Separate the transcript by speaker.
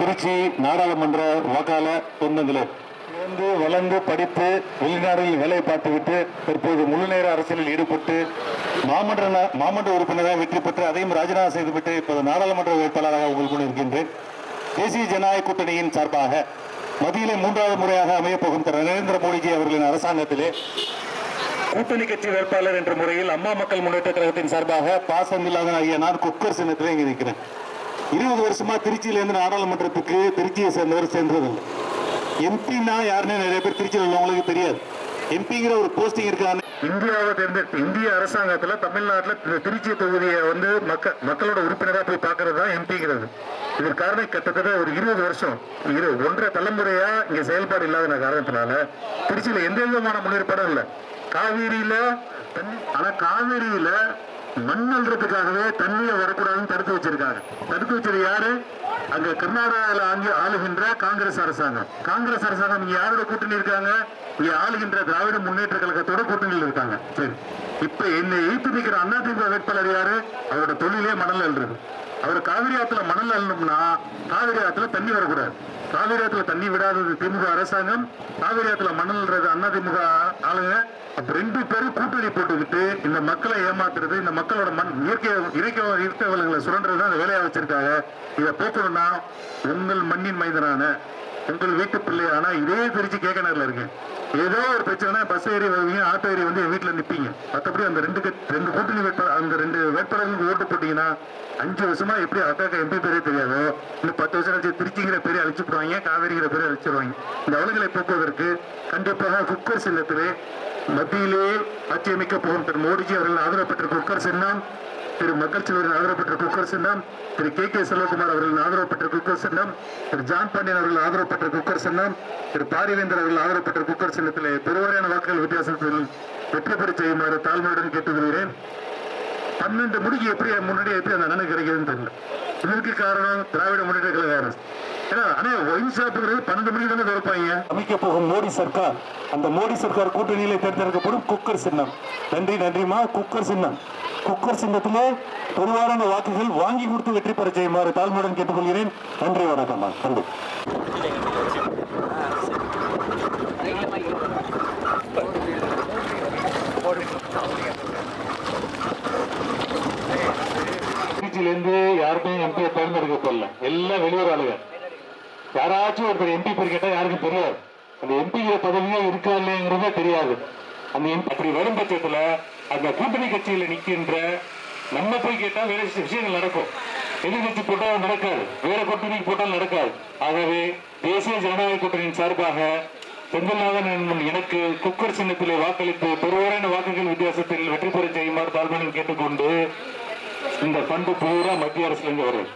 Speaker 1: திருச்சி நாடாளுமன்ற வாக்காள சொந்தங்களே வந்து வளர்ந்து படித்து வெளிநாடுகளில் வேலை பார்த்துவிட்டு தற்போது முழு நேர அரசியலில் ஈடுபட்டு மாமன்ற மாமன்ற உறுப்பினராக வெற்றி பெற்று அதையும் ராஜினாமா செய்துவிட்டு இப்போது நாடாளுமன்ற வேட்பாளராக உங்கள் இருக்கின்றேன். தேசிய ஜனநாயக கூட்டணியின் சார்பாக மத்தியிலே மூன்றாவது முறையாக அமையப்போகும் திரு நரேந்திர மோடிஜி அவர்களின் அரசாங்கத்திலே கூட்டணி கட்சி வேட்பாளர் என்ற முறையில் அம்மா மக்கள் முன்னேற்ற கழகத்தின் சார்பாக பாசமில்லாத ஆகிய நான் குக்கர் சின்னத்திலே இங்கே நிற்கிறேன். இருபது வருஷமா திருச்சியிலேருந்து நாடாளுமன்றத்துக்கு திருச்சியை சேர்ந்தவர் சென்றதில்லை எம்பின்னா யாருன்னு நிறைய பேர் திருச்சியில் உள்ளவங்களுக்கு தெரியாது. எம்பிங்கிற ஒரு போஸ்டிங் இருக்கான்னு. இந்தியாவை தேர்ந்தெடுத்து இந்திய அரசாங்கத்துல தமிழ்நாட்டுல திருச்சி தொகுதியை வந்து மக்கள் மக்களோட உறுப்பினரா போய் பார்க்கறது தான் எம்பிங்கிறது இதற்கு காரணம் கிட்டத்தட்ட ஒரு இருபது வருஷம். இரு ஒன்றரை தலைமுறையா இங்க செயல்பாடு இல்லாத காரணத்தினால திருச்சியில எந்த விதமான முன்னேற்பாடும் இல்லை. காவேரியில ஆனா காவேரியில மண் அழுறதுக்காகவே தண்ணியை வரக்கூடாதுன்னு தடுத்து வச்சிருக்காங்க. தடுத்து வச்சது யாரு? அங்க கர்நாடகாவில் ஆங்கி ஆளுகின்ற காங்கிரஸ் அரசாங்கம். காங்கிரஸ் அரசாங்கம் இங்க யாரோட கூட்டணி இருக்காங்க? இங்க ஆளுகின்ற திராவிட முன்னேற்ற கழகத்தோட கூட்டணியில் இருக்காங்க. சரி. இப்ப என்னை எய்த்து நிற்கிற அதிமுக வேட்பாளர் யாரு? அவரோட தொழிலே மணல் அள்ளுறது. அவர் காவிரி ஆத்துல மணல் அள்ளணும்னா காவிரி ஆத்துல தண்ணி வரக்கூடாது. காவிரி ஆற்றுல தண்ணி விடாதது திமுக அரசாங்கம் காவிரி ஆற்றுல மணல் அதிமுக ஆளுங்க. ரெண்டு பேரும் கூட்டணி போட்டுக்கிட்டு இந்த மக்களை ஏமாத்துறது இந்த மக்களோட மண் இயற்கை இயற்கை இயற்கை வளங்களை சுரண்டுறது தான் அந்த வேலையா வச்சிருக்காங்க. இதை போக்கணும்னா உங்கள் மண்ணின் மைதனான உங்கள் வீட்டு பிள்ளையான இதே திருச்சி கேக்கனர்ல இருக்கேன் ஏதோ ஒரு பிரச்சனை பஸ் ஏறி வருவீங்க ஆட்டோ ஏறி வந்து என் வீட்டுல நிப்பீங்க. மத்தபடி அந்த ரெண்டு ரெண்டு கூட்டணி வேட்பாளர் அந்த ரெண்டு வேட்பாளர்களுக்கு ஓட்டு போட்டீங்கன்னா அஞ்சு வருஷமா எப்படி அக்காக்கு எம்பி பேரே தெரியாதோ? இன்னும் பத்து வருஷம் கழிச்சு திருச்சிங்கிற பேரை அழிச்சுடுவாங்க காவேரிங்கிற பேரை அழிச்சிடுவாங்க இந்த அவலங்களை போக்குவதற்கு கண்டிப்பாக குக்கர் சின்னத்திலே மத்தியிலே ஆட்சியமைக்க போகும். மோடிஜி அவர்கள் ஆதரவு பெற்ற குக்கர் சின்னம் திரு மக்கள் செல்வரின் ஆதரவு பெற்ற குக்கர் சின்னம் திரு கே கே செல்வகுமார் அவர்களின் ஆதரவு பெற்ற குக்கர் சின்னம் திரு ஜான் பாண்டியன் அவர்கள் ஆதரவு பெற்ற குக்கர் சின்னம் திரு பாரிவேந்தர் அவர்கள் ஆதரவு பெற்ற குக்கர் சின்னத்திலே பெருவாரியான வாக்குகள் வித்தியாசத்தில் வெற்றி பெற செய்யுமாறு தாழ்மையுடன் கேட்டுக்கொள்கிறேன். பன்னெண்டு முடிக்கு எப்படி முன்னாடி எப்படி அந்த அண்ணனுக்கு கிடைக்குதுன்னு தெரியல. இதற்கு காரணம் திராவிட முன்னேற்ற கழக அரசு. ஏன்னா அண்ணே ஒயின் ஷாப்புங்கிறது பன்னெண்டு மணிக்கு தானே திறப்பாங்க? அமைக்க போகும் மோடி சர்க்கார். அந்த மோடி சர்க்கார் கூட்டணியில தேர்ந்தெடுக்கப்படும் குக்கர் சின்னம். நன்றி நன்றிமா குக்கர் சின்னம். குக்கர் சிங்கத்திலே பெருவாரான வாக்குகள் வாங்கி கொடுத்து வெற்றி பெற செய்யுமாறு தாழ்மையுடன் கேட்டுக்கொள்கிறேன். நன்றி வணக்கம் நன்றி. திருச்சியிலேருந்து யாருமே எம்பி தேர்ந்தெடுக்கப்படல எல்லாம் வெளியூர் ஆளுங்க யாராச்சும் ஒருத்தர் எம்பி பேர் கேட்டா யாருக்கும் தெரியாது? அந்த எம்பிங்கிற பதவியே இருக்கா இல்லைங்கிறதே தெரியாது. அந்த எம்பி அப்படி வரும் பட்சத்துல அந்த கூட்டணி கட்சியில நிக்கின்ற நம்ம போய் கேட்டா வேற விஷயங்கள் நடக்கும். எதிர்கட்சி போட்டால் நடக்காது. வேற கூட்டணிக்கு போட்டால் நடக்காது. ஆகவே தேசிய ஜனநாயக கூட்டணியின் சார்பாக செந்தில்நாதன் என்னும் எனக்கு குக்கர் சின்னத்திலே வாக்களித்து பெருவாரான வாக்குகள் வித்தியாசத்தில் வெற்றி பெற செய்யுமாறு தாழ்மையுடன் கேட்டுக்கொண்டு இந்த பண்பு பூரா மத்திய அரசுல இருந்து வருது.